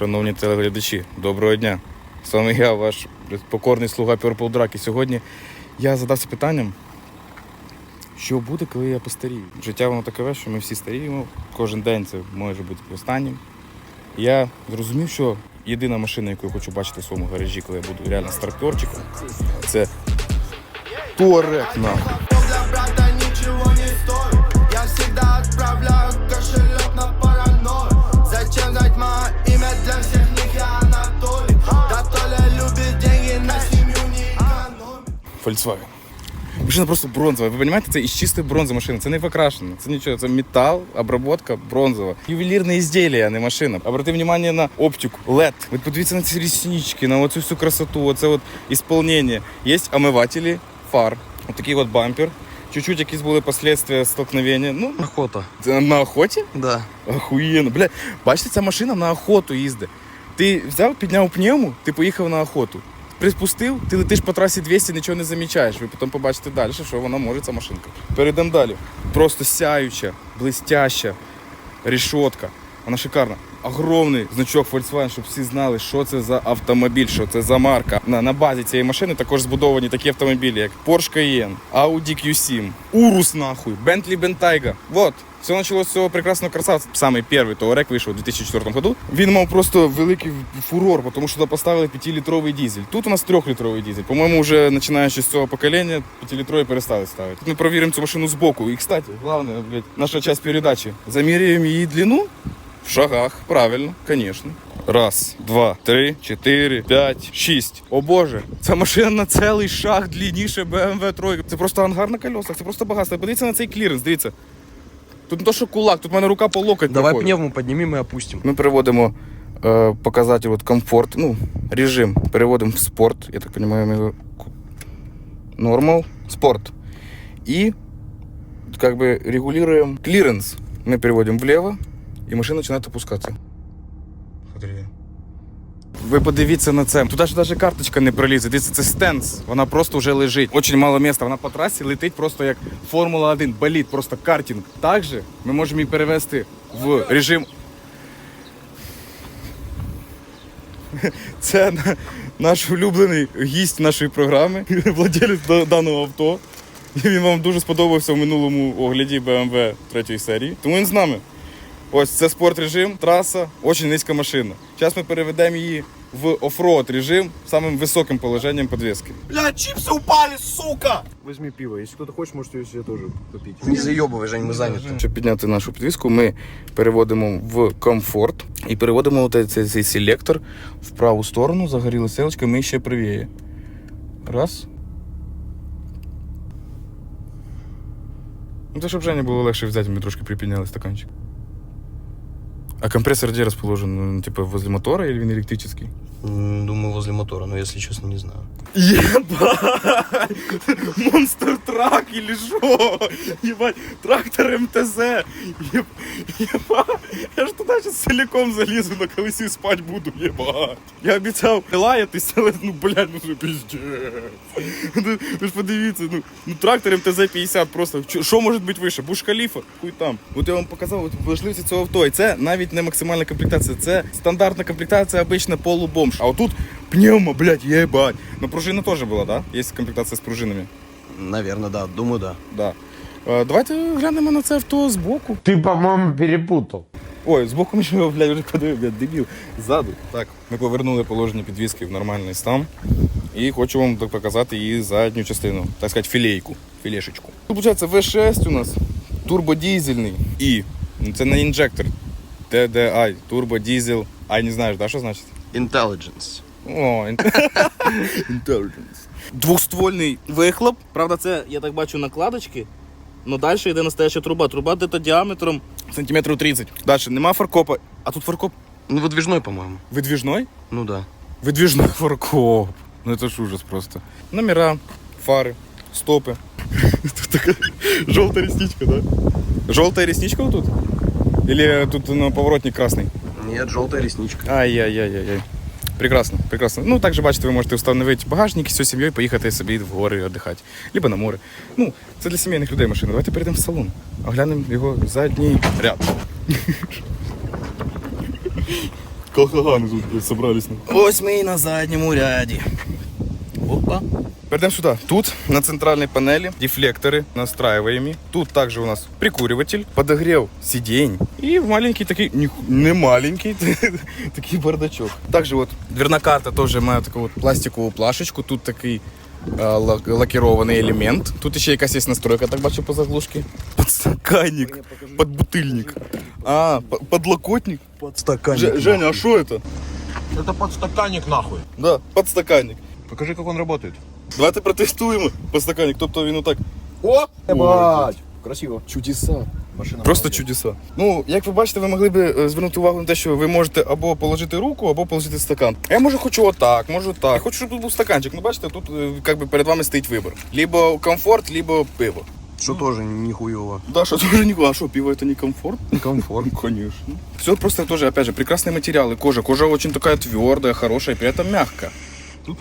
Шановні телеглядачі, доброго дня. З вами я, ваш покорний слуга Purple Drag. І сьогодні я задався питанням, що буде, коли я постарію. Життя воно таке, що ми всі старіємо, кожен день це може бути останнім. Я зрозумів, що єдина машина, яку я хочу бачити в своєму гаражі, коли я буду реально старперчиком, це Туарек, нахуй. Volkswagen. Машина просто бронзова. Ви розумієте, це із чистої бронзи машина. Це не покрашено. Це нічого, це метал, обработка бронзова. Ювелірне ізделія, а не машина. Обрати увагу на оптику, LED. Ви подивіться на ці ріснички, на оцю всю красоту, оце от ісполнення. Є омивателі фар. Ось такий от бампер. Чуть-чуть якісь були последствия столкновення. Ну, Охота. це на охоті? Да. Охуєнно. Бля, бачите, ця машина на охоту їздить. Ти взяв, підняв пневму, ти поїхав на охоту. Приспустив, ти летиш по трасі 200, нічого не замічаєш. Ви потім побачите далі, що вона може, ця машинка. Перейдемо далі. Просто сяюча, блистяща рішотка. Вона шикарна. Огромний значок Volkswagen, щоб всі знали, що це за автомобіль, що це за марка. На, на базі цієї машини також збудовані такі автомобілі, як Porsche Cayenne, Audi Q7, Urus нахуй, Bentley Bentayga. Вот. Все почалось з цього прекрасного красавця. Самий перший Touareg вийшов у 2004 году. Він мав просто великий фурор, тому що туди поставили 5-літровий дизель. Тут у нас 3-літровий дизель. По-моєму, вже починаючи з цього покоління, 5-літровий перестали ставити. Тут ми провіримо цю машину збоку. І, кстати, головне, блядь, наша часть передачі. Заміряємо її длину в шагах. Правильно, звісно. Раз, два, три, чотири, п'ять, шість. О боже, ця машина на цілий шаг длинніше BMW 3. Це просто ангар на колесах, це просто багатство. Подивіться на цей кліренс, дивіться. Тут не то, що кулак, тут в мене рука по локоть. Давай проходить. пневму поднимем и опустим. Ми переводимо е, показатель от комфорт, ну, режим переводимо в спорт. Я так розумію, ми його нормал, спорт. І как бы регулируем клиренс. Мы переводим влево, і машина починає опускатися. Ви подивіться на це. Туди ж навіть карточка не пролізе. Дивіться, це стенс. Вона просто вже лежить. Очень мало місця. Вона по трасі летить просто як Формула 1, боліт, просто картинг. Також ми можемо її перевести в режим Це наш улюблений гість нашої програми, владелець даного авто. Він вам дуже сподобався в минулому огляді BMW третьої серії. Тому він з нами. Ось це спорт режим, траса, дуже низька машина. Зараз ми переведемо її в оффроад режим самим високим положенням підвіски. Бля, чипсы упали, сука! Возьми пиво. Если кто-то хочет, можете себе тоже купить. Не заебывай, Жень, мы заняты. Щоб підняти нашу підвіску, ми переводимо в комфорт і переводимо от цей, цей селектор в праву сторону, загоріла стрілочка, ми ще правіє. Раз. Ну, то щоб Жені було легше взяти, ми трошки припідняли стаканчик. А компрессор где расположен? Ну, Типа возле мотора или? М, Думаю, возле мотора, но если честно, не знаю. Ебать! Монстр трак или что? Ебать, трактор МТЗ. Еб... Ебать, я ж туди сейчас целиком залізу на колесі спать буду, ебать. Я обіцяв лаятись, але ну, блядь, ну що пиздец. Ну, ви ж подивіться, ну, ну трактор МТЗ-50 просто. Що може бути вище? Буш Халіфа? Хуй там. От я вам показав от важливість цього авто. І це навіть не максимальна комплектація, це стандартна комплектація, обична полубомж. А отут пневмо, блядь, ебать. Ну пружина теж була, да? Є комплектація з пружинами. Наверное, да. Думаю, да. Да. Е, давайте глянемо на це авто збоку. Ты, по-моему, перепутал. Ой, збоку ми ще, блядь, вже подивив, блядь, дебіл. Ззаду. Так, ми повернули положення підвіски в нормальний стан. І хочу вам так показати її задню частину, так сказати, філейку, філешечку. Тут, виходить, V6 у нас, турбодізельний і ну, це не інжектор. TDI, турбодізель. Ай, не знаєш, да, що значить? Intelligence. О, intelligence. Двохствольний вихлоп. Правда, це, я так бачу, накладочки. Ну далі йде настояща труба. Труба де-то діаметром сантиметрів 30. Далі нема фаркопа. А тут фаркоп Ну, выдвижной, по-моему. видвіжной? Ну да. Видвіжной фаркоп. Ну це ж ужас просто. Номера, фари, стопи. Тут така жовта ресничка, да? Жовта ресничка тут? Или тут ну, поворотник красний? Нет, желтая ресничка. Ай-яй-яй-яй. Прекрасно, прекрасно. Ну, також бачите, ви можете встановити багажник і з всією сім'єю поїхати собі в гори віддихати. Либо на море. Ну, це для сімейних людей машина. Давайте перейдемо в салон. Оглянемо його задній ряд. Колхаганы тут блядь, собрались. Ось ми і на задньому ряді. Опа. Перейдемо сюди. Тут на центральной панели дефлекторы настраиваемые. Тут также у нас прикуриватель, подогрев сидень и маленький такий, ні- не маленький, такий бардачок. Также вот дверна карта тоже має таку вот пластикову плашечку. Тут такий е, лак- лакірований елемент. Тут ще якась є настройка, так бачу по заглушці. Подстаканник, подбутильник. А, по- подлокотник. Подстаканник. Ж- Женя, а что это? Это подстаканник нахуй. Да, подстаканник. Покажи, как он работает. Давайте протестуємо подстаканник. Тобто він отак. О! Ебать! Красиво. Чудеса. Машина Просто молодец. чудеса. Ну, як ви бачите, ви могли би е, звернути увагу на те, що ви можете або положити руку, або положити стакан. А Я може хочу отак, можу так. Я хочу, щоб тут був стаканчик. Ну, бачите, тут е, як би перед вами стоїть вибір. Либо комфорт, либо пиво. Что тоже нихуево. Да, що тоже не а що, пиво это не комфорт? Комфорт. Конечно. Все просто тоже, опять же, прекрасные материалы. Кожа. Кожа очень такая твердая, хорошая, при этом мягкая.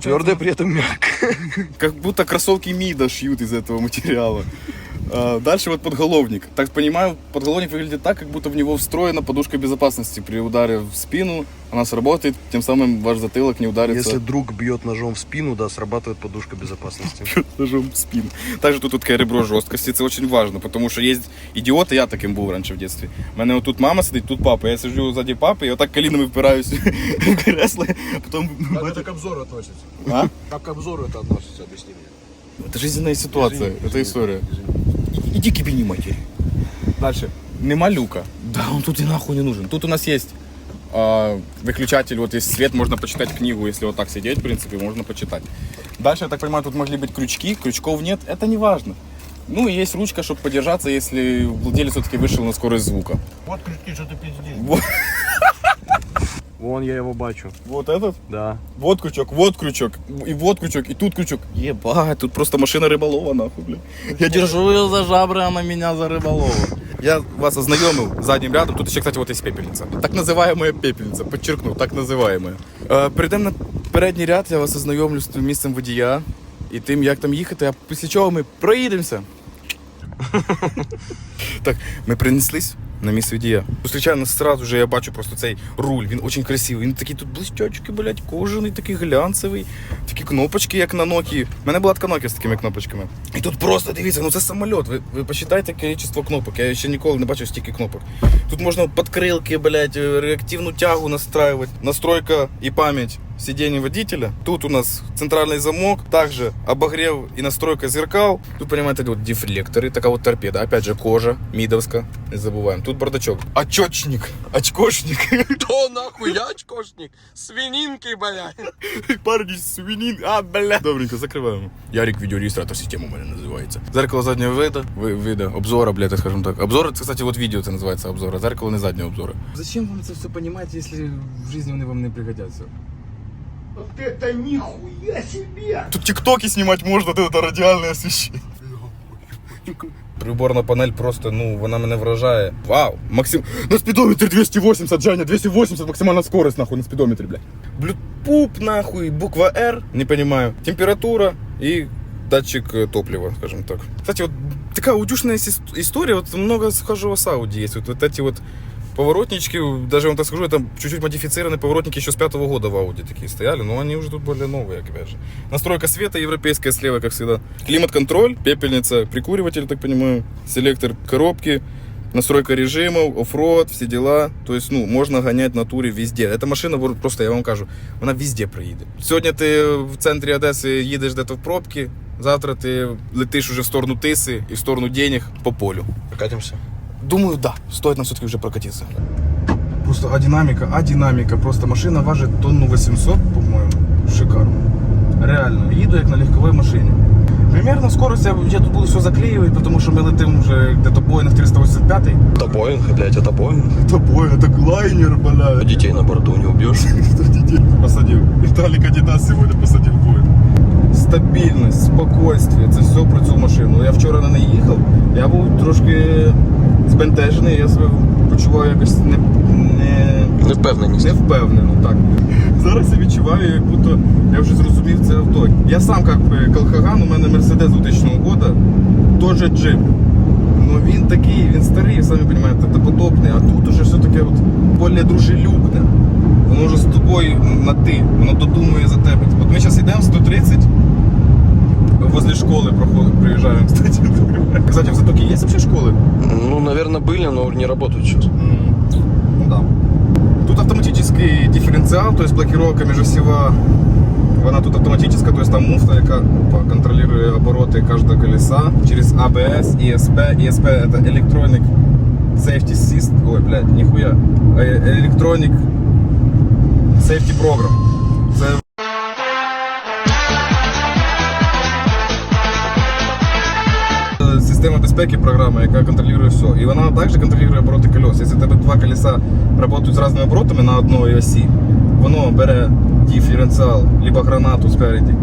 Твердое при этом мягкое. Как будто кроссовки МИДа шьют из этого материала. А, Дальше вот подголовник. Так понимаю, подголовник выглядит так, как будто в него встроена подушка безопасности. При ударе в спину она сработает, тем самым ваш затылок не ударится Если друг бьет ножом в спину, да, срабатывает подушка безопасности. ножом в спину. Также тут таке ребро жесткости, це очень важно, потому що є ідіоти, я таким був раніше в дитинстві. У мене отут мама сидить, тут папа. Я сиджу ззаді папи і отак колінами впираюсь в кресло, потім... Как это к обзору относится? А? Как к обзору это относится, объясни мне. Это жизненная ситуация, Извини, это извини, история. извини. Иди кибини матери. Дальше. Нема люка. Да, он тут и нахуй не нужен. Тут у нас есть а, выключатель, вот есть свет, можно почитать книгу, если вот так сидеть, в принципе, можно почитать. Дальше, я так понимаю, тут могли быть крючки, крючков нет, это не важно. Ну и есть ручка, чтобы подержаться, если владелец все-таки вышел на скорость звука. Вот крючки, что ты пиздишь. Вот, Вон я его бачу. вот этот, Да. вот крючок, вот крючок, и вот крючок, и тут крючок. Ебать, тут просто машина рыболова, нахуй, блин. Я держу ее за жабры, она меня за рыболова. Я вас ознакомил задним рядом. Тут еще, кстати, вот есть пепельница. Так называемая пепельница, подчеркну, так називаємо. Е, перейдемо на передній ряд, я вас ознайомлю з тим місцем водія і тим, як там їхати, а після чого ми проїдемося. Так, ми принеслись на місце водія. Зустрічаю нас сразу же, я бачу просто цей руль, він дуже красивий. Він такий тут блистячки, блядь, кожаний, такий глянцевий, такі кнопочки, як на Nokia. У мене була така Nokia з такими кнопочками. І тут просто дивіться, ну це самоліт. Ви, ви посчитайте кількість кнопок. Я ще ніколи не бачив стільки кнопок. Тут можна подкрилки, блядь, реактивну тягу настраивать, настройка и память сидений водителя. Тут у нас центральный замок, также обогрев и настройка зеркал. Тут, понимаете, вот дефлекторы, такая вот торпеда. Опять же, кожа, мидовска, не забываем. Тут бардачок. Очечник, очкошник. Кто нахуй, я очкошник? Свининки, блядь. Парни, свинин. А, бля. Добренько, закрываем. Ярик видеорегистратор системы у меня называется. Зеркало заднего вида, ви- вида, обзора, блядь, скажем так. Обзор, это, кстати, вот видео это называется обзор, а зеркало не заднего обзора. Зачем вам это все понимать, если в жизни они вам не пригодятся? Тут тиктоки снимать можно, вот это радиальное освещение. Приборна панель просто, ну, вона мене вражає. Вау! Максим... На спідометрі 280, Женя, 280 максимальна скорость, нахуй, на спідометрі, блядь. Блютпуп, нахуй, буква R, не понимаю. Температура и датчик э, топлива, скажем так. Кстати, вот такая удюшная сис- история, вот много схожего с Audi есть. Вот, вот эти вот поворотнички, даже я вам так скажу, это чуть-чуть модифицированные поворотники еще с пятого года в Audi такие стояли, но они уже тут более новые, опять же. Настройка света европейская слева, как всегда. Климат-контроль, пепельница, прикуриватель, так понимаю, селектор коробки, настройка режимов, оффроад, все дела. То есть, ну, можно гонять на турі везде. Эта машина, вот просто я вам кажу, вона везде проїде. Сьогодні ти в центрі Одеси їдеш десь в пробки, завтра ти летиш уже в сторону Тиси і в сторону денег по полю. Прокатимся. Думаю, да, стоит нам все-таки уже прокатиться. Просто а динамика, а динамика. Просто машина важит тонну 800, по-моему. Шикарно. Реально, їду як на легковой машині. Примерно скорость я, я тут буду все заклеивать, потому что мы летим уже где-то Боинг 385. Это Боинг, блядь, это Боинг. Это Боинг, это глайнер, блядь. Детей на борту не убьешь. Посадил? Виталик Адидас сегодня посадил. Стабільність, спокойствие, це все про цю машину. Я вчора на неї їхав, я був трошки збентежений, я себе почуваю якось не, не, Невпевненість. не впевнено. Так. Зараз я відчуваю, як будто я вже зрозумів це авто. Я сам як би Колхаган, у мене Мерседес 2000 года, теж джип. Ну він такий, він старий, самі розумієте, допотопний, а тут уже все таке от более дружелюбне. воно вже з тобою на ти, воно додумує за тебе. От ми зараз йдемо 130, возле школи проходимо, приїжджаємо, кстати. Кстати, в Затоке є взагалі школи? Ну, наверное, были, но не работают сейчас. М, Ну да. Тут автоматический дифференциал, то есть блокировка межосева, вона тут автоматическая, то есть там муфта, яка опа, контролирує обороти кожного колеса через ABS, ESP. ESP это Electronic Safety System. Ой, блядь, ніхуя. Е- Electronic Safety Program. Система безпеки програма, яка контролює все. І вона також контролює обороти колес. Якщо у тебе два колеса працюють з різними оборотами на одній осі, воно бере диференціал, либо гранату спереді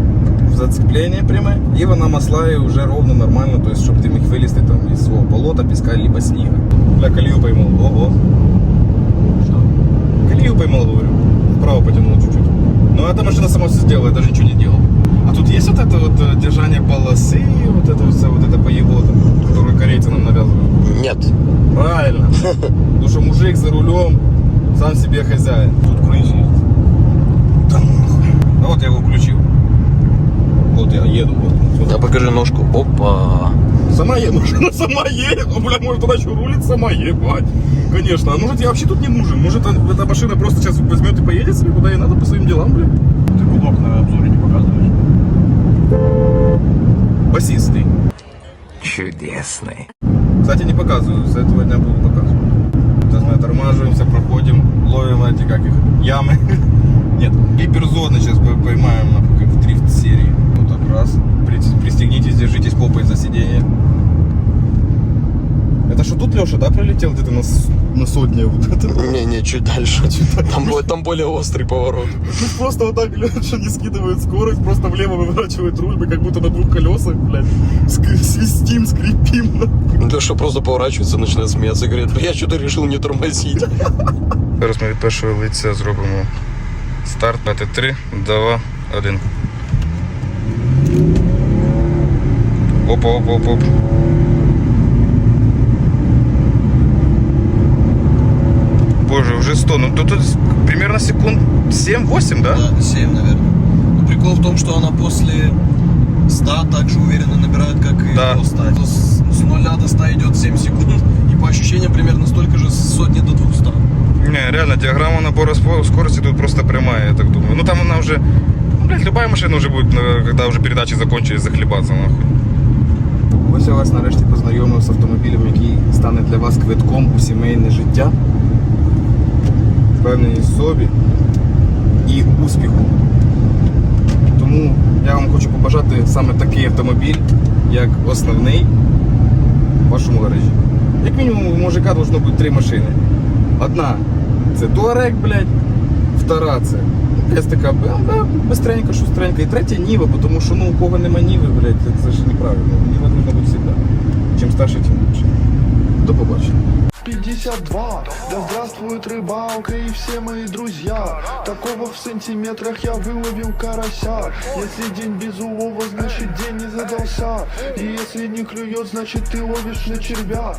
в зацеплення пряме, і вона маслає вже ровно нормально, тобто, щоб ти міг вилізти там із свого болота, піска, либо сніга. Бля, колію поймал. Ого. Что? Колію поймал, говорю. Вправо потянул чуть-чуть. Но эта машина сама все сделала, я даже ничего не делал. А тут есть вот это Вот э, держание полосы, вот это вот, вся вот эта поебота, которую корейцы нам навязывают? Нет. Правильно. Потому что мужик за рулем сам себе хозяин. Тут крыш есть. Да нахуй. А вот я его включил. Вот я еду. Вот. А Сюда. покажи ножку. Опа. Сама едет, машина сама едет. Ну, бля, может она еще рулит сама, ебать. Конечно. А может я вообще тут не нужен? Может эта машина просто сейчас возьмет и поедет себе куда ей надо по своим делам, бля? Ты гудок на обзоре не показываешь? Басистый. Чудесный. Кстати, не показываю, с этого дня буду показывать. Сейчас мы тормаживаемся, проходим, ловим эти, как их, ямы. Нет, гиперзоны сейчас пой- поймаем, в дрифт серии. Вот так раз. При- Пристегнитесь, держитесь попой за сиденье. Это что тут, Леша, да, прилетел где-то на, с- на сотне? Вот это? Не-не, чуть дальше. Там, бо- там более острый поворот. Ну, Просто вот так Леша не скидывает скорость, просто влево выворачивает руль, мы как будто на двух колесах, блядь, ск- свистим, скрипим. нахуй. Леша просто поворачивается, начинает смеяться и говорит, «Ну, я что-то решил не тормозить. Зараз ми від першого лиця зробимо старт на Т3, 2, 1. Опа, опа, опа, оп. Боже, уже 100. Ну тут, тут примерно секунд 7-8, да? Да, 7, наверное. Но прикол в том, что она после 100 так же уверенно набирает, как и Да. до 100. Это с, с 0 до 100 идет 7 секунд. И по ощущениям примерно столько же с сотни до 200. Не, реально, диаграмма набора спо- скорости тут просто прямая, я так думаю. Ну там она уже, ну, блядь, любая машина уже будет, э, когда уже передачи закончились, захлебаться нахуй. Ось я вас нарешті познайомив з автомобілем, який стане для вас квитком у сімейне життя, Впевненість в собі і успіху. Тому я вам хочу побажати саме такий автомобіль, як основний в вашому гаражі. Як мінімум у мужика должно бути три машини. Одна це Туарек, блядь, втора це якась така бистренька, шустренька. І третя Ніва, тому що ну у кого нема Ніви, блядь, це, ж неправильно. Ніва должна бути завжди. Чим старше, тим лучше. До побачення. 52, да здравствует рыбалка и все мои друзья. Такого в сантиметрах я выловил карася. Если день без улова, значит день не задался. И если не клюет, значит ты ловишь на червя